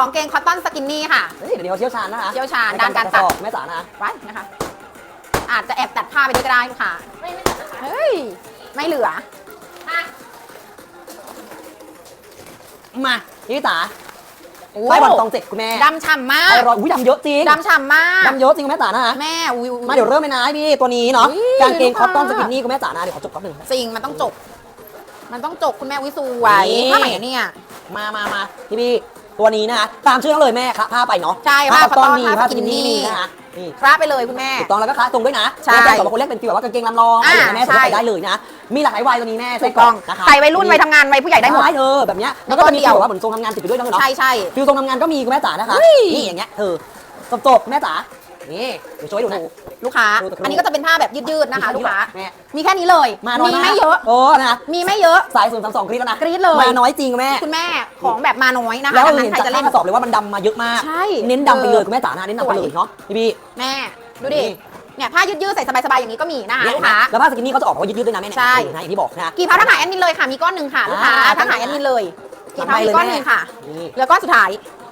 2 เกงคอตตอนสกินนี่ค่ะเฮ้ยเดี๋ยวนี้เขาเชี่ยวชาญนะคะเชี่ยวชาญในด้านการตัดระสอบแม่จ๋านะไว้นะคะ อาจจะแอบตัดผ้าไปด้วยก็ได้ลูกค้าไม่ไม่ตัดนะคะเฮ้ย ไม่เหลือ มามาพี่จ๋าโอ้ไส้บอลตองเจ็ดคุณแม่ดำฉ่ำมาอกร่อยอุ้ยดำเยอะจริงดำฉ่ำมากดำเยอะจริงคุณแม่จ๋านะคะแม่อุ้ยอุ้มาเดี๋ยวเริ่มเลยนะพี่ตัวนี้เนาะอุ๊ยกางเกงคอตตอนลูสกค้ากินนี่คุณแม่จ๋านะเดี๋ยวขอจบแป๊บหนึงจริงมันต้องจบ มันต้องจบคุณแม่วิสูไหวนี่ผ้าไหมเนี่ยมามามาพี่พี่ ตัวนี้นะคะตามชื่อนั่นเลยแม่ครับผ้าไปเนาะใช่ผ้าผ้าคอตตอนคอตตอนมีผ้าผ้าสสกิกินนนี่นี่ นะคะนี่คราไปเลยคุณแม่ ถูกต้องแล้วก็ค้าตรงด้วยนะใช่แม่จ๋าบอกบางคนเรียกเป็นฟีลแบบว่ากางเกงลำลองอ่าอะไรอย่างเงี้ยแม่ใช่ใส่ได้เลยนะมีหลากหลายวัยตัวนี้แม่ถูใส่กกล่ต้อองงนะคะใส่วัยรุ่นวัยทำงานวัยผู้ใหญ่ได้หมดได้เธอแบบเนี้ยแล้แล้ววก็ก็จะมีเดี่ยวฟีลว่าเหมือนทรงทำงานติดไปด้วยเนาะ ใช่ใช่ ฟิลทรงทำงานก็มีคุณแม่จ๋านะคะเฮ้ยนี่อย่างเงี้ยเธอจบจบๆแม่จ๋า นี่เดี๋ยวช่วยดูนะ ลูกค้า ดูแต่กระดูกอันนี้ก็จะเป็นผ้าแบบยืดๆนะคะ ลูกค้าแม่มีแค่นี้เลย มาน้อยมีมากไม่เยอะ โอ้นะมีไม่เยอะ สายศูนย์สามสองกรี๊ดแล้วนะกรี๊ดเลย มาน้อยจริงแม่ คุณแม่ของแบบมาน้อยนะคะแล้วดังเรานั้นเห็นใครจากจะเล่นข้างกระสอบเลยว่ามันดำมาเยอะมาก ใช่ เน้นดำไปเลยเออคุณแม่จ๋านะเน้นดำไปเลยเนาะพี่พี่แม่ ดูดินี่เนี่ยผ้ายืดๆใส่สบายๆอย่างนี้ก็มีนะคะเนี่ยลูกค้าแล้วผ้าสกินนี่เขาจะออกมาว่ายืดๆด้วยนะแม่เนี่ยใช่นะอย่างที่บอกนะกี่เผาทักหาแอดมินเลยค่ะมีก้อนหนึ่งค่ะลูกค้าอ่าทักหาแอดมินเลยกี่เผาทำไปมีเลยก้อนแม่หนึ่งค่ะนี่แล้วก็สุดท้าย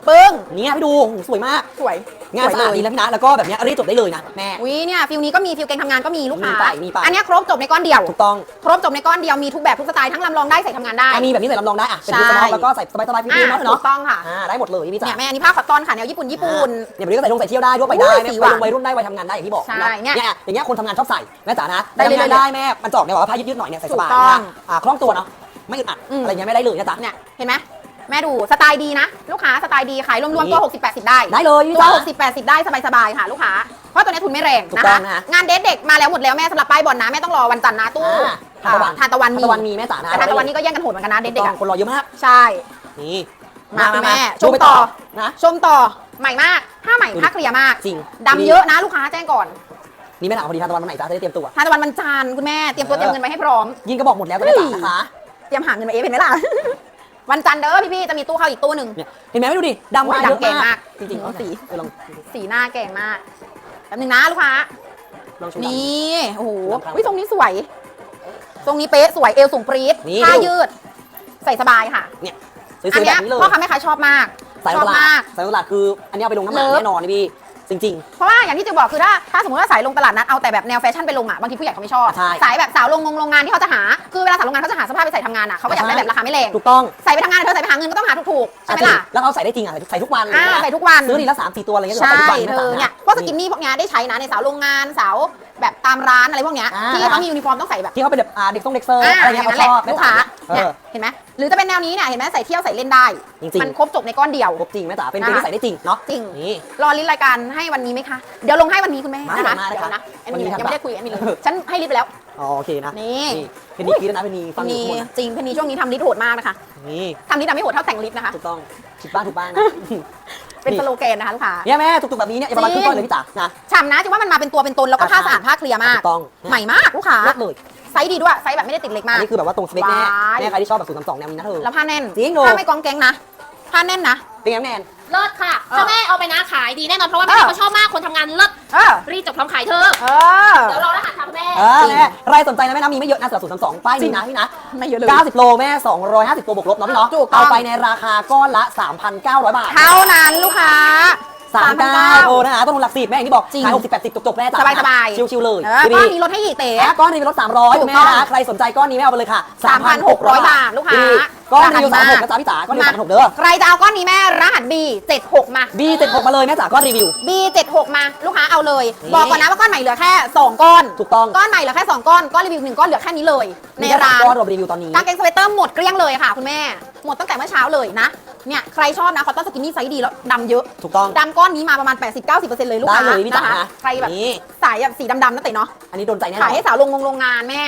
ปึ้งเนี่ยพี่ดูโอ้โหสวยมาก สวยงานสวยสะอาดเลยดีแล้วพี่นะแล้วก็แบบเนี้ยรีดจบได้เลยนะแม่ วิเนี่ยฟิลนี้ก็มีฟิลเกงทำงานก็มีลูกค้ามีไปมีไป อันเนี้ยครบจบในก้อนเดียว ถูกต้องครบจบในก้อนเดียวมีทุกแบบทุกสไตล์ทั้งลำลองได้ใส่ทำงานได้ อะมีแบบนี้ใส่ลำลองได้อะเป็นใช่ชุดสมอลแล้วก็ใส่สบายๆพี่อ่าๆเนาะถูเนาะกต้องค่ะ อ่าได้หมดเลยพี่จ๋าเนี่ยแม่อันนี้ผ้าคอตตอนค่ะแนวญี่ปุ่นญี่ปุ่น เนี่ยแบบนี้ก็ใส่ลงใส่เที่ยวได้ด้วยไปอุ้ได้ยแม่สีไปว่ะลงวัยรุ่นได้วัยทำงานได้อย่างที่บอกใช่เนาะเนี่ยเนี่ยอย่างเงี้ยคนทำงานชอบใส่แม่จ๋านะได้เลยทำงานได้แม่มันจะออกแนวว่าผ้ายืดๆหน่อยเนี่ยใส่สบายถูกต้องนะอ่าคล่องตัวเนาะไม่อึดอัดอืมอะไรเงี้ยไม่ได้เลยนะจ๊ะ เนี่ยเห็นไหม แม่ดูสไตล์ดีนะ ลูกค้าสไตล์ดีขายรวมนี่ๆตัว60 80 ได้ได้เลยพี่ตัวจ๋า60 80 ได้สบายๆค่ะ ลูกค้าเพราะตัวนี้ทุนไม่แรงถูกนะต้อคะงนะงานเดทเด็กมาแล้วหมดแล้วแม่สำหรับป้ายบอลนะแม่ต้องรอวันจันทร์นะตู้อ่าทานตะวันทานตะวันมีตะวันมีแม่จ๋านะแต่ทานตะวันนี่ก็แย่งกันโหดเหมือนกันนะเดถูทกเด็กต้ออะงคนรอเยอะมาก ใช่ นี่มาคุณแม่ชดูมไปต่อ นะ ชมต่อใหม่มากผ้าใหม่ดูดิ ผ้าเคลียร์มากจริงดำเยอะนะลูกค้าแจ้งก่อนนี่แม่ถามพอดีทานตะวันวันไหนจ๊ะจะได้เตรียมตัว ทานตะวันวันจันทร์คุณแม่เตรียมตัวเออ เตรียมเงินไว้ให้พร้อม ยิงก็บอกหมดแล้วก็ได้เฮ้จ๋ายนะคะ เตรียมหาเงินมาเอฟเห็นไหมล่ะ วันจันทร์เด้อพี่ๆจะมีตู้เข้าอีกตู้หนึ่งเนี่ยเห็นไหมไม่ดูดิดำมาโอ้ยเยอะดำเก่งมามากกจริงๆอืมสีเออลองสีหน้าแก่งมากแป๊บนึงนะลูกค้าลองโชว์ดำนี่โอ้โหดำครับวิทรงนี้สวย ทรงนี้เป๊ะสวยเอวสูงปรี๊ดนี่ ผ้ายืด ใส่สบายค่ะเนี่ยสวยอันๆแบเนี้ยบนี้เลยพ่อค้าแม่ค้าชอบมากสายชอบตลามาดกสายตลาดคืออันนี้เอาไปลงน้ำหนักเลิฟ แน่นอนนี่พี่ จริง เพราะว่าอย่างที่จะบอกคือถ้าถ้าสมมติว่าสายลงตลาดนัดเอาแต่แบบแนวแฟชั่นไปลงอะบางทีผู้ใหญ่เขาไม่ชอบใช่ สายแบบสาวลงงงโรงงานที่เขาจะหาคือเวลาสาวโรงงานเขาจะหาเสภาพไปใส่ทำงานอะเขาก็อยากได้แบบราคาไม่แรงๆถูกต้องใส่ไปทำงานเธอใส่ไปหาเงินก็ต้องหาถูกๆใช่ไหมล่ะแล้วเขาใส่ได้จริงอะใส่ทุกวันเลยอ่านะใส่ทุกวัน ซื้อทีละสามสี่ตัวอะไรเงี้ยใช่ใส่ทุกวันเธอเนี่ยพวกสกินนี่พวกเนี้ยได้ใช้นะในสาวโรงงานสาว แบบตามร้านอะไรพวกเนี้ยอ่า ที่เขามียูนิฟอร์มต้องใส่แบบ ที่เขาเป็นแบบอ่าเด็กต้องเด็กเซอร์อ่าอะไรอเงี้ยย่างเขานั้นแหละชอบลูกค้าเอเนี่ยอ เห็นไหมหรือจะเป็นแนวนี้เนี่ยเห็นไหมใส่เที่ยวใส่เล่นได้ จริงๆ มันครบจบในก้อนเดียว ครบจริงแม่จ๋าเป็นนะคะเป็นที่ใส่ได้จริงเนาะจริง นี่ รอลิสต์รายการให้วันนี้ไหมคะ เดี๋ยวลงให้วันนี้คุณแม่มานะคะมาเลยเดี๋ยวค่ะนะแอนวันมินี้นทำยังไม่ได้ปะคุยแอนมินเลยฉันให้ลิสต์ไปแล้ว อ๋อโอเคนะนี่ เพนนีกีด้วยนะเพนนีฟังอยู่นี่ทุกคนนะจริงเพนนีช่วงนี้ทำลิสต์โหดมากนะคะนี่ทำลิสต์แต่ไม่โหดเท่าแต่งลิสต์นะคะ ถูกต้องถูกบ้านถูกบ้านนะ เป็นนี่สโลแกนนะคะลูกค้า เนี่ยแม่ถูกๆแบบนี้เนี่ยอย่าประมาณครึ่งก้อนเลยพี่จ๋านะ ฉ่ำนะจะว่ามันมาเป็นตัวเป็นตนแล้วก็ผ้าอ่าสะอาดผ้าเคลียร์มากถูกต้อง ใหม่มากลูกค้าเลิศเลยไซส์ดีด้วยไซส์แบบไม่ได้ติดเล็กมาอันกนี้คือแบบว่าตรงสเปคแม่ว้าย แม่ใครที่ชอบแบบศูนย์สามสองแนวนี้นะเธอ แล้วผ้าแน่นจริงเหรอ ผ้าไม่กองแกงนะผ้าแน่นนะ เป็นไงแม่แนน เลิศค่ะเออถ้าแม่เอาไปนะขายดีแน่นอนเพราะว่าเอแม่อเขาชอบมากคนทำงานเลิศเออรีบจบพร้อมขายเธอเออ เดี๋ยวรอรหัสทำแม่ เออแม่ใครสนใจนะแม่นะมีไม่เยอะนะสำหรับศูนย์สามสองป้ายนี้นะพี่นะไม่เยอะเลย 90 โลแม่ 250ตัวบวกลบเนาะพี่เนาะถูกต้อง เอาไปในราคาก้อนละ 3,900 บาท เท่านั้นลูกค้า39โอ้นะคะต้นทุนหลักสิบแม่อย่างที่บอกจริงขาย60 80จบๆแม่จ๋าสบายๆ ชิวๆเลยเออพี่ก้อนบีนี้ลดให้อีกเต๋แก้อนนี้เป็นลด300ถูคุณกแม่ต้องนะใครสนใจก้อนนี้แม่เอาไปเลยค่ะ3,600 บาทลูกค้าพี่ ก้อนรีวิวราคาดีมาก36นะจ๊ะพี่จ๋าก้อนรีวิว36เด้อ ใครจะเอาก้อนนี้แม่รหัส B 76มา B76 มาเลยแม่จ๋าก้อนรีวิว B 76มา ลูกค้าเอาเลย นี่ บอกก่อนนะว่าก้อนใหม่เหลือแค่ 2 ก้อน ถูกต้องก้อนใหม่เหลือแค่ 2 ก้อน ก้อนรีวิวหนึ่งก้อนเหลือแค่นี้เลย ในมีแค่ร้านก้อนรวมรีวิวตอนนี้ กางเกงสเวตเตอร์หมดเกลี้ยงเลยค่ะ คุณแม่ หมดตั้งแต่เมื่อเช้าเลยนะ เนี่ยใครชอบนะคอตตอนสกินนี่ไซส์ดีแล้วดำเยอะ ถูกต้อง ดำก้อนนี้มาประมาณ 80-90%เลยลูกได้ค้าเลยพี่จ๋านะคะนะใครแบบนี่สายแบบสีดำๆนั่นเตะเนาะ อันนี้โดนใจแน่นขาอยนให้สาวลงงงโรงงานแม่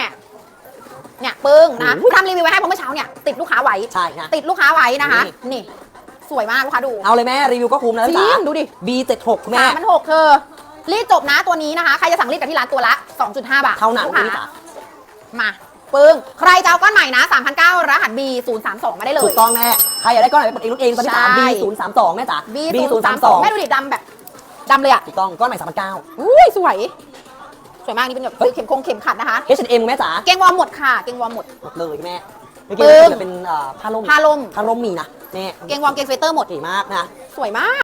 เนี่ยปึ้งนะโอ้โหทำรีวิวไว้ให้เพราะเมื่อเช้าเนี่ยติดลูกค้าไว้ใช่นะติดลูกค้าไว้นะคะนี่นี่ สวยมากลูกค้าดู เอาเลยแม่รีวิวก็คุ้มนะจพี่ริจ๋างดูดิ B76 คุณแม่สามพันหกเธอรีดจบนะตัวนี้นะคะ ใครจะสั่งรีดกับที่ร้านตัวละ 2.5 บาทเท่านั้นลูกพี่ค้าจ๋ามาปึ้งใครจะเอาก้อนใหม่นะ3,900รหัส B032 มาได้เลยถูกต้องแม่ ใครอยากได้ก้อนไหนไปกดเองรุ่นเองตอนที่สามใช่ B032 แม่จ๋า B032 แม่ดูดิดำแบบดำเลยอะถูกต้องก้อนใหม่3,900อุ้ยสวย สวยมากนี่เป็นแบบเข็มคงเข็มขัดนะคะ H&M แม่จ๋าเกงวอร์มหมดค่ะ เกงวอร์มหมด หมดเลยแม่เมื่อกี้มเรเป็นผ้าล่มผ้าล่ม ผ้าล่มมีนะแม่เกงวอร์มเกงเฟเตอร์หมด ดีมากนะ สวยมาก